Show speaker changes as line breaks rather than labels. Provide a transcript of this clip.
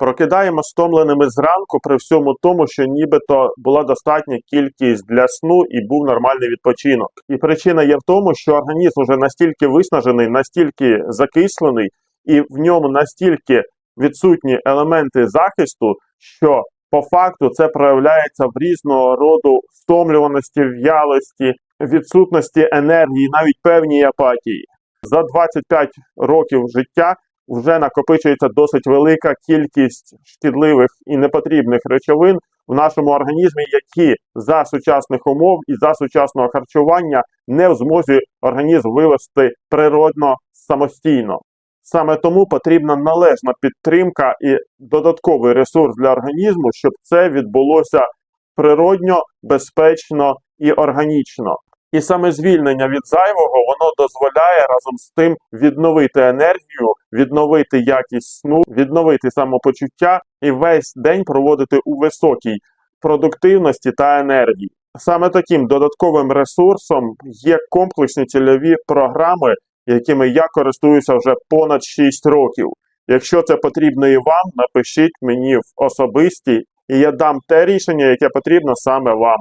Прокидаємо стомленими зранку при всьому тому, що нібито була достатня кількість для сну і був нормальний відпочинок. І причина є в тому, що організм вже настільки виснажений, настільки закислений, і в ньому настільки відсутні елементи захисту, що по факту це проявляється в різного роду стомлюваності, в'ялості, відсутності енергії, навіть певній апатії. За 25 років життя вже накопичується досить велика кількість шкідливих і непотрібних речовин в нашому організмі, які за сучасних умов і за сучасного харчування не в змозі організм вивести природно самостійно. Саме тому потрібна належна підтримка і додатковий ресурс для організму, щоб це відбулося природньо, безпечно і органічно. І саме звільнення від зайвого воно дозволяє разом з тим відновити енергію, відновити якість сну, відновити самопочуття і весь день проводити у високій продуктивності та енергії. Саме таким додатковим ресурсом є комплексні цільові програми, якими я користуюся вже понад 6 років. Якщо це потрібно і вам, напишіть мені в особисті, і я дам те рішення, яке потрібно саме вам.